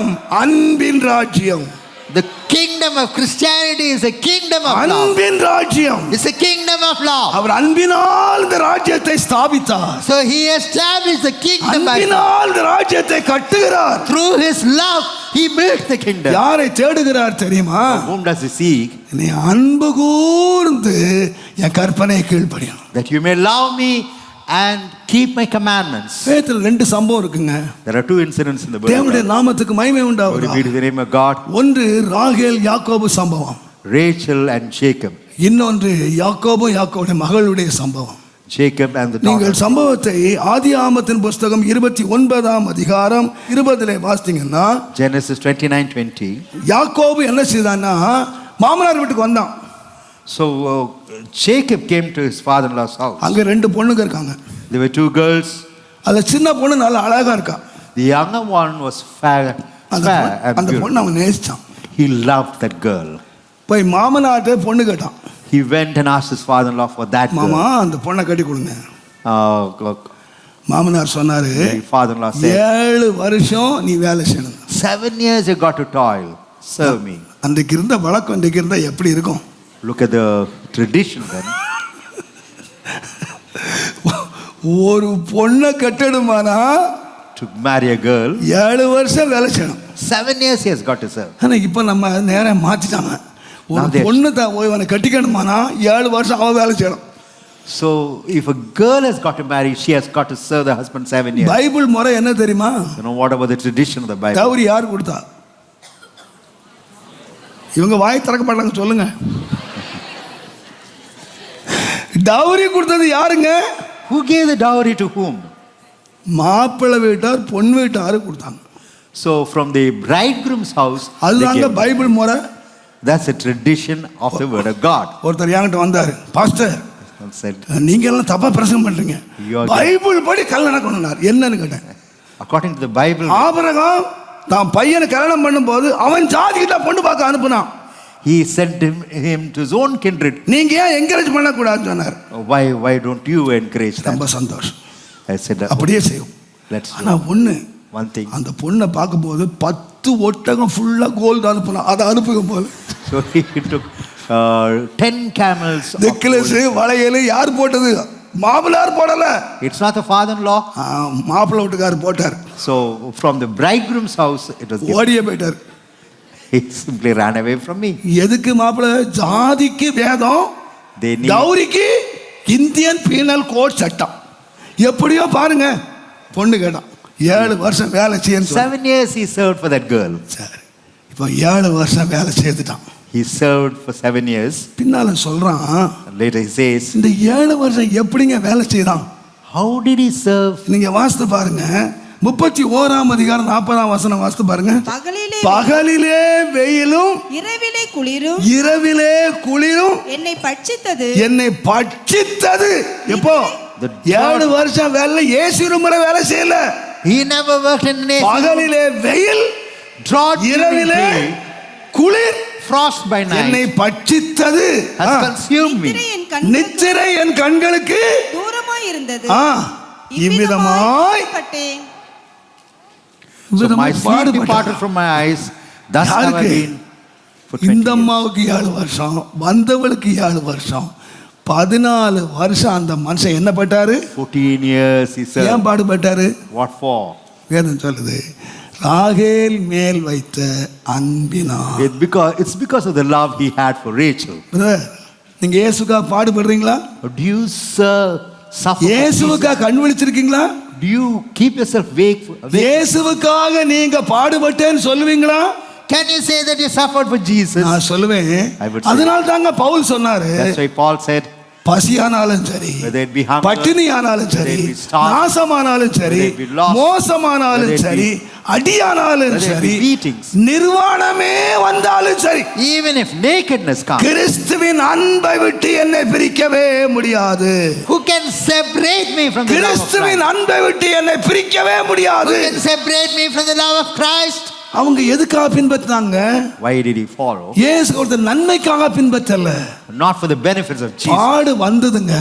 ராஜ்யம் அன்பின் ராஜ்யம் The kingdom of Christianity is a kingdom of love. அன்பின் ராஜ்யம் It's a kingdom of love. அவர் அன்பினால் இந்த ராஜ்யத்தை ஸ்தாபித்தார் So he established the kingdom by அன்பினால் இந்த ராஜ்யத்தை கட்டுகிறார் through his love. He built the kingdom. யாரை தேடுகிறார் தெரியுமா Whom does he seek? நீ அன்பு கூர்ந்து என் கற்பனை கீழ்ப்படியணும் That you may love me and keep my commandments. வேதத்தில் ரெண்டு சம்பவம் இருக்குங்க There are two incidents in the தேவனுடைய Bible. நாமத்துக்கு மகிமை Glory உண்டாவது be to the name of God. ஒன்று ராகேல் யாக்கோபு சம்பவம் Rachel and Jacob. இன்னொன்று யாக்கோபு யாக்கோபுடைய மகளுடைய சம்பவம் Jacob and the நீங்கள். சம்பவத்தை ஆதி ஆமத்தின் புஸ்தகம் இருபத்தி ஒன்பதாம் அதிகாரம் இருபதுல வாசித்தீங்கன்னா Genesis 29 20. யாக்கோபு என்ன செய்தான்னா மாமனார் வீட்டுக்கு வந்தான் So uh, Jacob came to his father in law's house. அங்க ரெண்டு பொண்ணுங்க இருக்காங்க There were two girls. அதுல சின்ன பொண்ணு நல்ல அழகா இருக்கா The younger one was fair, அந்த பொண்ணு- அவன் நேசிச்சான் He loved that girl. போய் மாமனார்ட்ட பொண்ணு கேட்டான் He went and asked his father-in-law for that மாமா girl. அந்த பொண்ணை கட்டி கொடுங்க Uh, மாமனார் சொன்னாரு father-in-law said, ஏழு வருஷம் நீ வேலை செய்யணும் seven years you got to toil, serve me. அன்றைக்கு இருந்த வழக்கம் இன்றைக்கு இருந்தா எப்படி இருக்கும் Look at the tradition then. ஒரு பொண்ணை கட்டணுமானா To marry a girl, ஏழு வருஷம் வேலை செய்யணும் seven years he has got to serve. ஆனா இப்போ நம்ம நேரம் மாத்திட்டாங்க ஒரு பொண்ணு தான் இவனை கட்டிக்கணுமானா ஏழு வருஷம் அவ வேலை செய்யணும் So if a girl has got to marry, she has got to serve the husband seven years. Bible முறை என்ன தெரியுமா You know what about the tradition of the Bible? Gowri யார் கொடுத்தா இவங்க வாய் திறக்க மாட்டாங்க சொல்லுங்க டவுரி கொடுத்தது யாருங்க? Who gave the dowry to whom? மாப்பிள்ளை வீட்டார் பொன் வீட்டாரு கொடுத்தாங்க. So from the bridegroom's house, they அதுதாங்க பைபிள் முறை. That's a tradition of the word of God. ஒருத்தர் என்கிட்ட வந்தாரு பாஸ்டர் நீங்க எல்லாம் தப்பா பிரசங்கம் பண்றீங்க. பைபிள் படி கல்யாணம் கொண்டார் என்னன்னு கேட்டேன். According to the Bible, ஆபரகம் தான் பையனை கல்யாணம் பண்ணும்போது அவன் ஜாதிக்கு தான் பொண்ணு பார்க்க அனுப்புனான். He sent him, him to his own kindred. நீங்க ஏன் என்கரேஜ் பண்ணக்கூடாதுன்னு சொன்னார் Why, why don't you encourage that? ரொம்ப சந்தோஷம் I said, அப்படியே செய்யும் let's ஆனா ஒண்ணு one thing. அந்த பொண்ணை பார்க்கும்போது பத்து ஒட்டகம் ஃபுல்லா கோல்டு அனுப்புனான் அதை அனுப்புகும் போது So he took uh, 10 camels. Necklace. வளையல் யார் போட்டது மாப்பிள்ளார் போடல It's not the father-in-law. ஆ, மாப்பிள்ளை வீட்டுக்காரர் போட்டார் So from the bridegroom's house, it was given. ஓடியே போயிட்டார் simply ran away from me. எதுக்கு மாப்பிள்ளை ஜாதிக்கு வேதம் They need Indian penal code சட்டம் எப்படியோ பாருங்க பொண்ணு கேட்டான் ஏழு வருஷம் வேலை செய்யணும் seven years he served for that girl. சரி இப்போ ஏழு வருஷம் வேலை செய்துட்டான் He served for seven years. பின்னால சொல்றான் later he says, இந்த ஏழு வருஷம் எப்படிங்க வேலை செய்தான் How did he serve? நீங்க வாசித்து பாருங்க முப்பத்தி ஓராம் அதிகாரம் நாற்பதாம் வசனம் வாசித்து பாருங்க. பகலிலே பகலிலே வெயிலும் இரவிலே குளிரும். இரவிலே குளிரும். என்னை பட்சித்தது. என்னை பட்சித்தது. எப்போ? ஏழு வருஷம் வேலை ஏசி முறை வேலை செய்யல. He never worked in an AC. பகலிலே வெயில் இரவிலே குளிர். Frost by என்னை night பட்சித்தது. Has ah. consumed me. நித்திரை என் கண்களுக்கு நித்திரை என் கண்களுக்கு தூரமாய் இருந்தது. இவ்விதமாய் பட்டேன் my sleep departed from my eyes. Thus have I யாருக்கு? been for 20 இந்த. அம்மாவுக்கு ஏழு வருஷம் வந்தவளுக்கு ஏழு வருஷம் பதினாலு வருஷம் அந்த மனுஷன் என்ன பட்டாரு 14 years he ஏன். பாடுபட்டாரு What for? வேதம் சொல்லுது ராகேல் மேல் வைத்த அன்பினா because, it's because of the love he had for Rachel. Brother நீங்க இயேசுக்கா பாடுபடுறீங்களா serve, suffer? for இயேசுவுக்கா கண் விழிச்சிருக்கீங்களா? Do you keep yourself awake? awake? இயேசுவுக்காக நீங்க பாடுபட்டேன்னு சொல்லுவீங்களா Can you say that you suffered for Jesus? நான் சொல்லுவேன் அதனால தாங்க பவுல் சொன்னாரு That's why Paul said, பசியானாலும் சரி whether it be hunger, பட்டினி ஆனாலும் சரி நாசமானாலும் சரி மோசமானாலும் சரி அடியானாலும் சரி. நிர்வாணமே வந்தாலும் சரி even if nakedness comes, கிறிஸ்துவின் அன்பை விட்டு என்னை பிரிக்கவே முடியாது who can separate me from the love of Christ? கிறிஸ்துவின் அன்பை விட்டு என்னை பிரிக்கவே Who முடியாது can separate me from the love of Christ? அவங்க எதுக்காக பின்பற்றினாங்க Why did he follow? இயேசு ஒருத்தர் நன்மைக்காக பின்பற்றல Not for the benefits of Jesus. பாடு வந்ததுங்க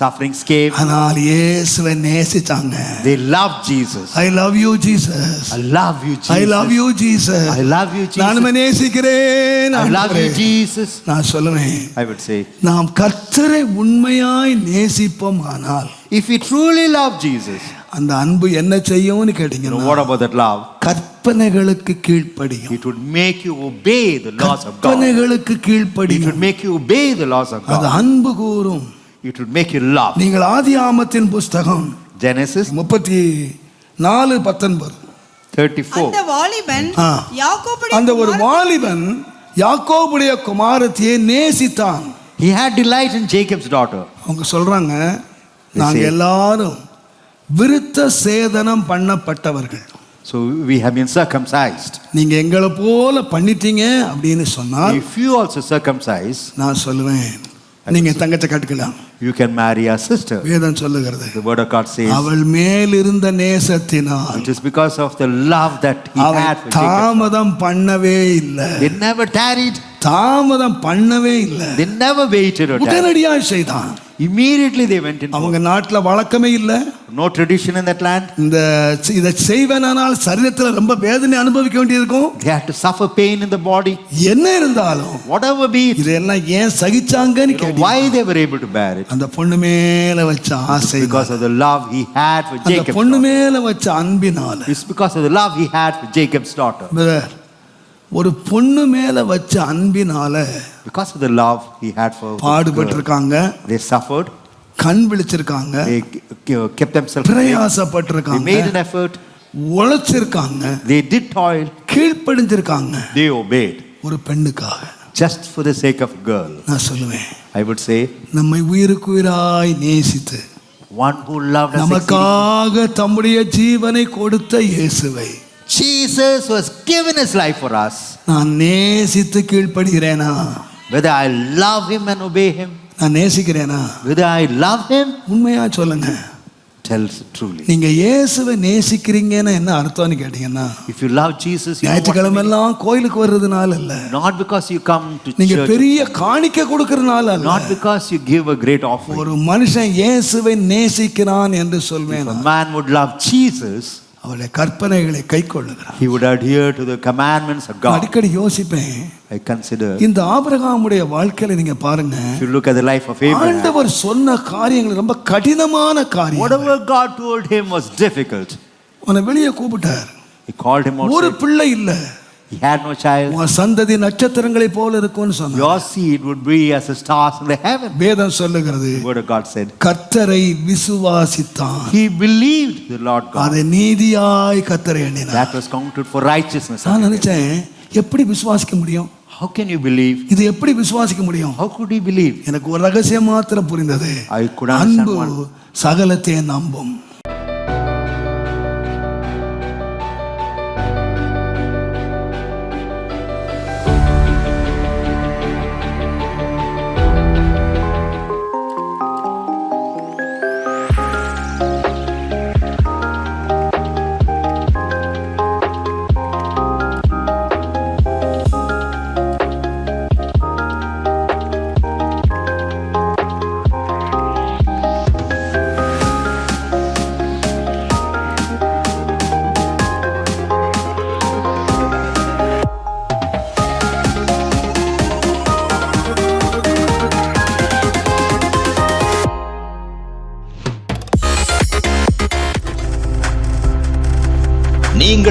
Sufferings came. ஆனால் இயேசுவை நேசிச்சாங்க They loved Jesus. I love you Jesus I love you, Jesus. I love you Jesus I love you, Jesus. நானுமே நேசிக்கிறேன் I love you, Jesus. நான் சொல்லுவேன் I would say, நாம் கர்த்தரை உண்மையாய் நேசிப்போம் ஆனால் if we truly love Jesus, அந்த அன்பு என்ன செய்யும்னு you know, கேட்டீங்கன்னா what about that love? கற்பனைகளுக்கு கீழ்ப்படியும் It would make you obey the laws of God. கற்பனைகளுக்கு It கீழ்ப்படியும் would make you obey the laws of அது God. அன்பு கூறும் It would make you love. நீங்கள் ஆதி ஆமத்தின் புஸ்தகம் Genesis முப்பத்தி நாலு பத்தொன்பது 34. அந்த வாலிபன் ஆ. யாக்கோபுடைய அந்த ஒரு வாலிபன் யாக்கோபுடைய குமாரத்தியை நேசித்தான் He had delight in Jacob's daughter. அவங்க சொல்றாங்க They நாங்க say- எல்லாரும் விருத்த சேதனம் பண்ணப்பட்டவர்கள் So we have been circumcised. நீங்க எங்களை போல பண்ணிட்டீங்க அப்படின்னு சொன்னால் If you also circumcise, நான் சொல்லுவேன் நீங்க தங்கச்ச கட்டுக்கலாம் you can marry our sister. வேதம் சொல்லுகிறது The word of God says அவள் மேல் இருந்த நேசத்தினால் it is because of the love that he அவள் had for Jacob. தாமதம் பண்ணவே இல்லை They never tarried. தாமதம் பண்ணவே இல்லை They never waited or tarried. உடனடியாக செய்தான் Immediately they went in. அவங்க நாட்டுல வழக்கமே இல்லை No tradition in that land. இந்த இதை செய்வேனால் சரீரத்தில் ரொம்ப வேதனை அனுபவிக்க வேண்டியிருக்கும் They had to suffer pain in the body. என்ன இருந்தாலும் Whatever be it, இதெல்லாம் ஏன் சகிச்சாங்கன்னு why they were able to bear it. அந்த பொண்ணு மேல வச்ச ஆசை Because of the love he had for அந்த Jacob. பொண்ணு மேல வச்ச அன்பினால It's because of the love he had for Jacob's daughter. ஒரு பொண்ணு மேல வச்ச அன்பினால Because of the love he had for the girl, பாடுபட்டிருக்காங்க they suffered. கண் விழிச்சிருக்காங்க awake. They பிரயாசப்பட்டிருக்காங்க made an effort. உழைச்சிருக்காங்க They did toil. கீழ்ப்படிஞ்சிருக்காங்க They obeyed. ஒரு பெண்ணுக்காக Just for the sake of a girl. நான் சொல்லுவேன் I would say, நம்மை உயிருக்கு உயிராய் நேசித்து one who loved us. exceedingly. நமக்காக தம்முடைய ஜீவனை கொடுத்த இயேசுவை Jesus was given his life for us. நான் நேசித்து கீழ்ப்படுகிறேனா Whether I love him and obey him, நான் நேசிக்கிறேனா whether I love him, உண்மையா சொல்லுங்க tells truly. நீங்க இயேசுவை நேசிக்கிறீங்கன்னு என்ன அர்த்தம்னு கேட்டீங்கன்னா If you love Jesus, ஞாயிற்றுக்கிழமை எல்லாம் கோயிலுக்கு வர்றதுனால இல்ல not because you come to நீங்க பெரிய காணிக்க கொடுக்கறதுனால அல்ல not because you give a great offering. ஒரு மனுஷன் இயேசுவை நேசிக்கிறான் என்று சொல்வேன் a man would love Jesus, அவருடைய கற்பனைகளை கை கொள்ளுகிறான் he would adhere to the commandments of God. அடிக்கடி யோசிப்பேன் I consider, இந்த ஆபிரகாமுடைய வாழ்க்கையில நீங்க பாருங்க if you look at the life of Abraham, ஆண்டவர் சொன்ன காரியங்கள் ரொம்ப கடினமான காரியம் whatever God told him was difficult. உன்னை வெளியே கூப்பிட்டார் He called him ஒரு outside. பிள்ளை இல்ல He had no child. உன் சந்ததி நட்சத்திரங்களை போல இருக்கும்னு சொன்னார் Your seed would be as the stars in the heaven. வேதம் சொல்லுகிறது The word of God said, கர்த்தரை விசுவாசித்தான் He believed the Lord God. அதை நீதியாய் கர்த்தரை எண்ணினார் That was counted for righteousness. நான் நினைச்சேன் எப்படி விசுவாசிக்க முடியும் How can you believe? இது எப்படி விசுவாசிக்க முடியும் How could he believe? எனக்கு ஒரு ரகசியம் மாத்திரம் புரிந்தது I could understand அன்பு one. சகலத்தை நம்பும்